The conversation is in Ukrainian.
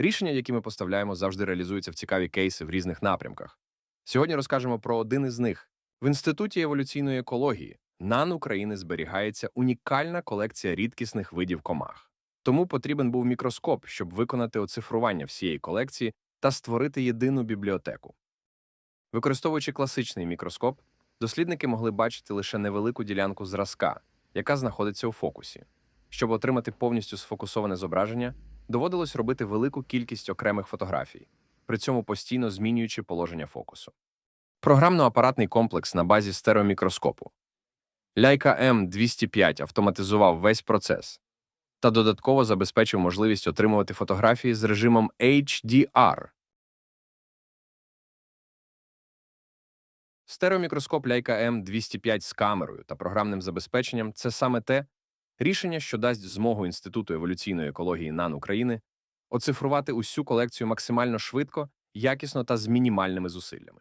Рішення, які ми поставляємо, завжди реалізуються в цікаві кейси в різних напрямках. Сьогодні розкажемо про один із них. В Інституті еволюційної екології НАН України зберігається унікальна колекція рідкісних видів комах. Тому потрібен був мікроскоп, щоб виконати оцифрування всієї колекції та створити єдину бібліотеку. Використовуючи класичний мікроскоп, дослідники могли бачити лише невелику ділянку зразка, яка знаходиться у фокусі. Щоб отримати повністю сфокусоване зображення, доводилось робити велику кількість окремих фотографій, при цьому постійно змінюючи положення фокусу. Програмно-апаратний комплекс на базі стереомікроскопу. Ляйка М205 автоматизував весь процес та додатково забезпечив можливість отримувати фотографії з режимом HDR. Стереомікроскоп Ляйка М205 з камерою та програмним забезпеченням це саме те рішення, що дасть змогу Інституту еволюційної екології НАН України оцифрувати усю колекцію максимально швидко, якісно та з мінімальними зусиллями.